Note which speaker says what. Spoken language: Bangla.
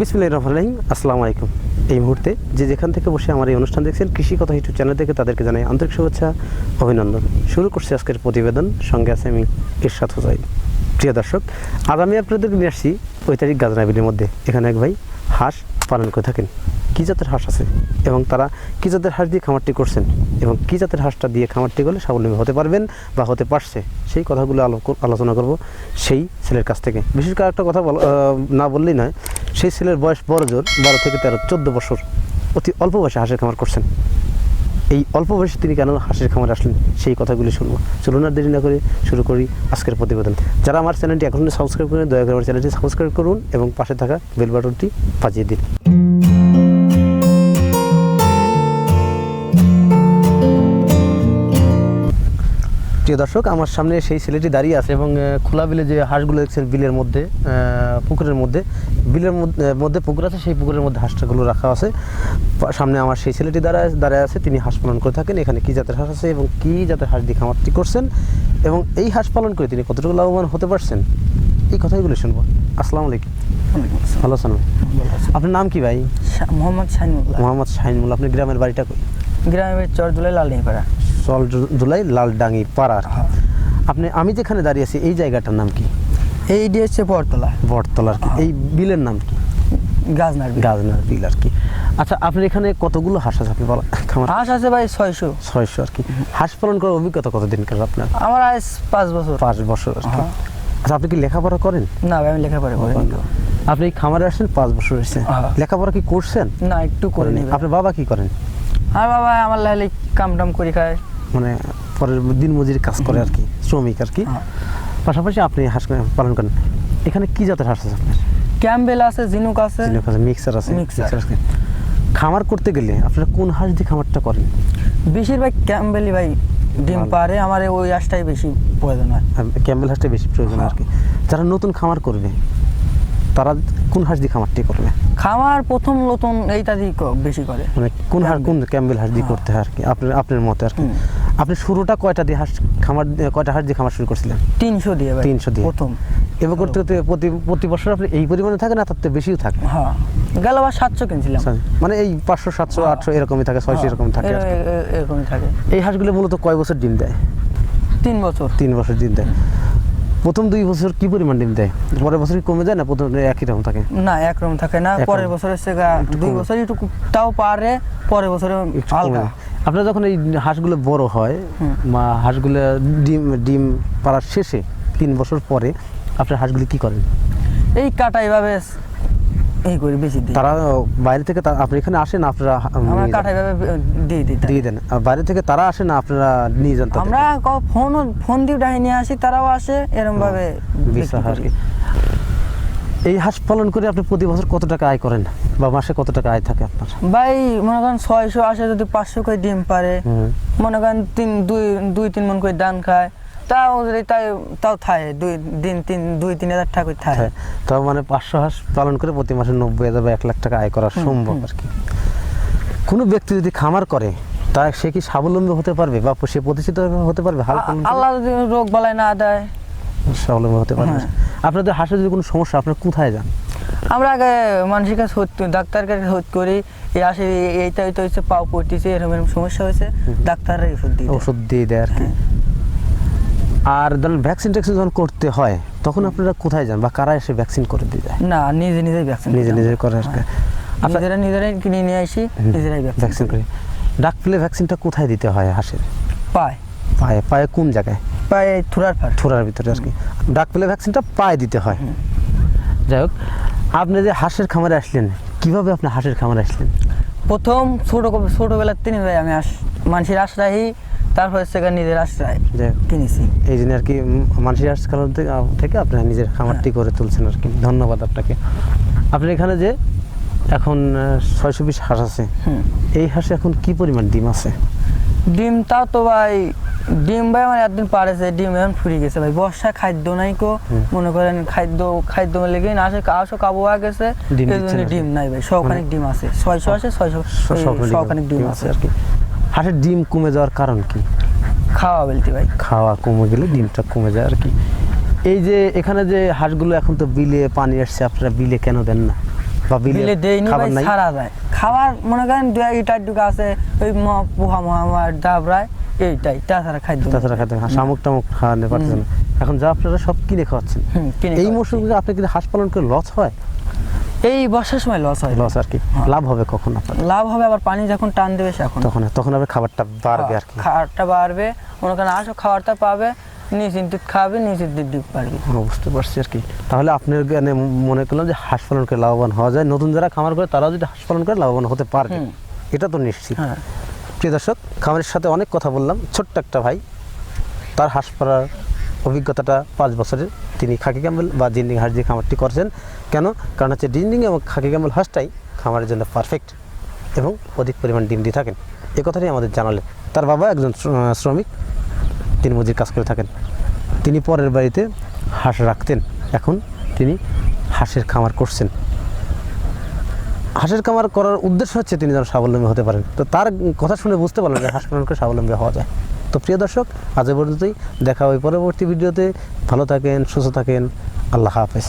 Speaker 1: বিসমিল্লাহির রহমানির রহিম, আসসালামু আলাইকুম। এই মুহূর্তে যে যেখান থেকে বসে আমার এই অনুষ্ঠান দেখছেন, কৃষি কথা ইউটিউব চ্যানেল থেকে তাদেরকে জানাই আন্তরিক শুভেচ্ছা, অভিনন্দন। শুরু করছি আজকের প্রতিবেদন। সঙ্গে আছে আমি ইরশাদ হুসাইন। প্রিয় দর্শক, আজ আমি আপনাদেরকে নিয়ে আসছি ঐতারিক গাজনাবিলের মধ্যে। এখানে এক ভাই হাঁস পালন করে থাকেন। কী জাতের হাঁস আছে এবং তারা কী জাতের হাঁস দিয়ে খামারটি করছেন এবং কী জাতের হাঁসটা দিয়ে খামারটি করলে স্বাবলম্বী হতে পারবেন বা হতে পারছে? সেই কথাগুলো আলো আলোচনা করব সেই ছেলের কাছ থেকে। বিশেষ করে একটা কথা না বললেই নয় সেই ছেলের বয়স বড় জোর, বারো থেকে তেরো, চোদ্দ বছর। অতি অল্প বয়সে হাঁসের খামার করছেন। এই অল্প বয়সে তিনি কেন হাঁসের খামারে আসলেন? সেই কথাগুলি শুনব। চলুন আর দেরি না করে শুরু করি আজকের প্রতিবেদন। যারা আমার চ্যানেলটি এখনও সাবস্ক্রাইব করেন দয়া করে আমার চ্যানেলটি সাবস্ক্রাইব করুন এবং পাশে থাকা বেল বাটনটি বাজিয়ে দিন। প্রিয় দর্শক আমার সামনে সেই ছেলেটি দাঁড়িয়ে আছে এবং খোলা বিলে যে হাঁসগুলো দেখছেন বিলের মধ্যে পুকুরের মধ্যে বিলের মধ্যে পুকুর আছে সেই পুকুরের মধ্যে হাঁসটাগুলো রাখা আছে। সামনে আমার সেই ছেলেটি দাঁড়ায় দাঁড়ায় আছে তিনি হাঁস পালন করে থাকেন। এখানে কী জাতের হাঁস আছে এবং কী জাতের হাঁস দিয়ে খামারটি করছেন এবং এই হাঁস পালন করে তিনি কতটুকু লাভবান হতে পারছেন? এই কথাগুলো শুনব। আসসালামু আলাইকুম। ভালো আছেন? আপনার নাম কি ভাই?
Speaker 2: মোহাম্মদ শাহিনুল্লাহ।
Speaker 1: মোহাম্মদ শাহিনুল আপনার গ্রামের বাড়িটা কই?
Speaker 2: গ্রামের চরদুলাই লালডিপাড়া
Speaker 1: চল জুলাই লালডাঙ্গি পাড়া আর আপনি আমি যেখানে দাঁড়িয়ে আছি এই জায়গাটার নাম কি?
Speaker 2: এইটি হচ্ছে
Speaker 1: বটতলা। আর কি। এই বিলের নাম কি?
Speaker 2: গাজনার।
Speaker 1: গাজনার বিল আর কি। আচ্ছা আপনার এখানে কতগুলো হাঁস আছে আপনি খামার
Speaker 2: হাঁস আছে ভাই ছয়শো।
Speaker 1: ছয়শো আর কি। হাঁস পালন করার অভিজ্ঞতা কতদিন কার আপনার?
Speaker 2: আমার আজ পাঁচ বছর।
Speaker 1: পাঁচ বছর আর কি।
Speaker 2: হ্যাঁ।
Speaker 1: আচ্ছা আপনি কি লেখাপড়া করেন?
Speaker 2: না ভাই আমি লেখাপড়া করি
Speaker 1: আপনি খামারে আসছেন পাঁচ বছর হয়েছে
Speaker 2: হ্যাঁ।
Speaker 1: লেখাপড়া কি করছেন?
Speaker 2: না একটু করে
Speaker 1: করেন আপনার বাবা কি করেন?
Speaker 2: আর বাবা আমার লাইলে কাম টাম করে খায়।
Speaker 1: মানে পরের দিন মজুরি কাজ করে আর কি শ্রমিক আর কি।
Speaker 2: হ্যাঁ।
Speaker 1: পাশাপাশি আপনি হাঁস পালন করেন। এখানে কি জাতের হাঁস আছে আপনার?
Speaker 2: ক্যাম্বেল আছে জিনুক আছে।
Speaker 1: মিক্সার আছে
Speaker 2: Mixer।
Speaker 1: মিক্সার আছে। খামার করতে গেলে আপনারা কোন হাঁস দিয়ে খামারটা করেন?
Speaker 2: বেশিরভাগ ক্যাম্বেলই ভাই ডিম। পারে আমার ওই হাঁসটাই বেশি প্রয়োজন হয়।
Speaker 1: ক্যাম্বেল হাঁসটাই বেশি প্রয়োজন আর কি। যারা নতুন খামার করবে তারা কোন হাঁস দিয়ে খামারটি করবে?
Speaker 2: খামার প্রথম নতুন এইটা দিয়ে বেশি করে।
Speaker 1: মানে কোন হাঁস কোন ক্যাম্বেল হাঁস দিয়ে করতে হয় আর কি আপনার আপনার মতে আর কি। আপনি শুরুটা কয়টা দিয়ে হাঁস খামার কয়টা হাঁস দিয়ে খামার শুরু করছিলেন?
Speaker 2: তিনশো দিয়ে
Speaker 1: 300 দিয়ে।
Speaker 2: প্রথম।
Speaker 1: এবার করতে করতে প্রতি প্রতি বছর আপনি এই পরিমাণে থাকে না তার থেকে বেশিও থাকে?
Speaker 2: হ্যাঁ গেল আবার সাতশো কিনছিলাম।
Speaker 1: মানে এই পাঁচশো সাতশো আটশো এরকমই থাকে ছয়শো
Speaker 2: হ্যাঁ,
Speaker 1: এরকম থাকে
Speaker 2: এরকমই থাকে।
Speaker 1: এই হাঁসগুলো মূলত কয় বছর ডিম দেয়?
Speaker 2: তিন বছর।
Speaker 1: তিন বছর ডিম দেয়। প্রথম দুই বছর কি পরিমাণ ডিম দেয়? পরের বছর কমে যায় না প্রথম একই রকম থাকে?
Speaker 2: না একরকম থাকে না। পরের বছর এসে গা দুই। বছর একটু তাও পারে পরের বছরে।
Speaker 1: আপনার যখন এই হাঁসগুলো বড় হয়। বা হাঁসগুলো ডিম ডিম পাড়ার শেষে তিন বছর পরে আপনার হাঁসগুলি কি করেন?
Speaker 2: এই কাটা এইভাবে এই করি বেশি দিই।
Speaker 1: তারা বাইরে থেকে আপনি এখানে আসেন আপনারা
Speaker 2: আমরা কাটা এইভাবে দিয়ে দিই
Speaker 1: দিয়ে দেন। বাইরে থেকে তারা আসে না আপনারা নিয়ে যান?
Speaker 2: আমরা ফোন ফোন দিয়ে ডাহি নিয়ে আসি তারাও আসে এরকম ভাবে
Speaker 1: বিশ্বাস আর কি এই হাঁস পালন করে আপনি প্রতি বছর কত টাকা আয় করেন? বা মাসে কত টাকা আয় থাকে আপনার?
Speaker 2: ভাই মনে করেন ছয়শো আসে যদি পাঁচশো করে ডিম পারে। মনে করেন তিন দুই দুই তিন মন করে ধান খায়। তাও যদি তাই তাও থাকে দুই দিন তিন দুই তিন হাজার টাকা করে থাকে
Speaker 1: তাও মানে পাঁচশো হাঁস পালন করে প্রতি মাসে নব্বই হাজার বা এক লাখ টাকা আয় করা সম্ভব আর কি। কোনো ব্যক্তি যদি খামার করে তা সে কি স্বাবলম্বী হতে পারবে? বা সে প্রতিষ্ঠিত হতে পারবে?
Speaker 2: আল্লাহ যদি রোগ বালাই না দেয়।
Speaker 1: স্বাবলম্বী হতে পারবে। আপনাদের হাঁসের যদি কোনো সমস্যা আপনার কোথায় যান?
Speaker 2: আমরা আগে মানুষের কাছে হত ডাক্তার কাছে হত করি এই আসে এইটা এইটা হচ্ছে পাও পড়তেছে এরকম এরকম সমস্যা হয়েছে ডাক্তাররা ওষুধ দিয়ে
Speaker 1: ওষুধ দিয়ে দেয় আর কি। আর ধরেন ভ্যাকসিন ট্যাকসিন যখন করতে হয় তখন আপনারা কোথায় যান বা কারা এসে ভ্যাকসিন করে দিয়ে যায়?
Speaker 2: না নিজে নিজেই ভ্যাকসিন
Speaker 1: নিজে নিজে করে আর কি।
Speaker 2: নিজেরা নিজেরাই কিনে নিয়ে আসি নিজেরাই ভ্যাকসিন
Speaker 1: করে। ডাক পেলে ভ্যাকসিনটা কোথায় দিতে হয় হাঁসের?
Speaker 2: পায়।
Speaker 1: পায়ে পায়ে কোন জায়গায়?
Speaker 2: পায় থুরার ফার
Speaker 1: ভিতরে আর কি ডাক পেলে ভ্যাকসিনটা পায়ে দিতে হয়। যাই হোক আপনি যে হাঁসের খামারে আসলেন কীভাবে আপনি হাঁসের খামারে আসলেন?
Speaker 2: প্রথম ছোট ছোটবেলার তিনি ভাই আমি আস মানুষের আশ্রয়ই তারপর সেখানে নিজের আশ্রয় কিনেছি।
Speaker 1: এই জন্য আর কি মানুষের খামার থেকে থেকে আপনি নিজের খামারটি করে তুলছেন আর কি। ধন্যবাদ আপনাকে। আপনার এখানে যে এখন ছয়শো পিস হাঁস আছে এই হাঁসে এখন কি পরিমাণ ডিম আছে?
Speaker 2: ডিম তাও তো ভাই ডিম ভাই আমার একদিন পারেছে ডিম এখন ফুরিয়ে গেছে ভাই। বর্ষা খাদ্য নাই কো। মনে করেন খাদ্য খাদ্য লেগে না আসে আসো কাবু হয়ে গেছে।
Speaker 1: ডিম
Speaker 2: নাই ভাই শখানিক ডিম আছে। ছয়শো আছে ছয়শো শখানিক ডিম আছে।
Speaker 1: আর কি। হাঁসের ডিম কমে যাওয়ার কারণ কি?
Speaker 2: খাওয়া বলতে ভাই।
Speaker 1: খাওয়া কমে গেলে ডিমটা কমে যায় আর কি। এই যে এখানে যে হাঁসগুলো এখন তো বিলে পানি আসছে আপনারা বিলে কেন দেন না? বা বিলে
Speaker 2: দেয়নি ভাই সারা যায়। খাবার মনে করেন দু এক ইটার ডুকা আছে ওই ম- পোহা মহামার ডাবরায়। এইটাই তাছাড়া খাদ্য।
Speaker 1: তাছাড়া খাদ্য শামুক টামুক খাওয়াতে পারতেছেন না। এখন যা আপনারা সব কিনে খাওয়াচ্ছেন এই। মৌসুমে আপনি কিন্তু হাঁস পালন করে লস হয়?
Speaker 2: এই বর্ষার সময় লস হয়।
Speaker 1: লস আর কি। লাভ হবে কখন আপনার?
Speaker 2: লাভ হবে আবার পানি যখন টান দেবে এখন
Speaker 1: তখন তখন আবার খাবারটা বাড়বে আর কি।
Speaker 2: খাবারটা বাড়বে মনে করেন আসো খাবারটা পাবে নিশ্চিন্তিত খাবে নিশ্চিন্তিত ডিপ পারবে
Speaker 1: হ্যাঁ, বুঝতে পারছি আর কি। তাহলে আপনার জ্ঞানে মনে করলাম যে হাঁস পালন করে লাভবান হওয়া যায়। নতুন যারা খামার করে তারাও যদি হাঁস পালন করে লাভবান হতে পারবে।
Speaker 2: হুম।
Speaker 1: এটা তো নিশ্চিত।
Speaker 2: হ্যাঁ।
Speaker 1: প্রিয় দর্শক, খামারের সাথে অনেক কথা বললাম। ছোট্ট একটা ভাই, তার হাঁস পাড়ার অভিজ্ঞতাটা পাঁচ বছরের। তিনি খাকি ক্যাম্বেল বা জিন্ডিং হাঁস দিয়ে খামারটি করছেন। কেন? কারণ হচ্ছে ডিন্ডিং এবং খাকি ক্যাম্বেল হাঁসটাই খামারের জন্য পারফেক্ট এবং অধিক পরিমাণ ডিম দিয়ে থাকেন। এ কথাটি আমাদের জানালেন। তার বাবা একজন শ্রমিক। তিনি মজুর কাজ করে থাকেন। তিনি পরের বাড়িতে হাঁস রাখতেন। এখন তিনি হাঁসের খামার করছেন। হাঁসের খামার করার উদ্দেশ্য হচ্ছে তিনি যেন স্বাবলম্বী হতে পারেন। তো তার কথা শুনে বুঝতে পারলেন যে হাঁস পালন করে স্বাবলম্বী হওয়া যায়। তো প্রিয় দর্শক, আজ পর্যন্তই। দেখা হয় পরবর্তী ভিডিওতে। ভালো থাকেন, সুস্থ থাকেন। আল্লাহ হাফেজ।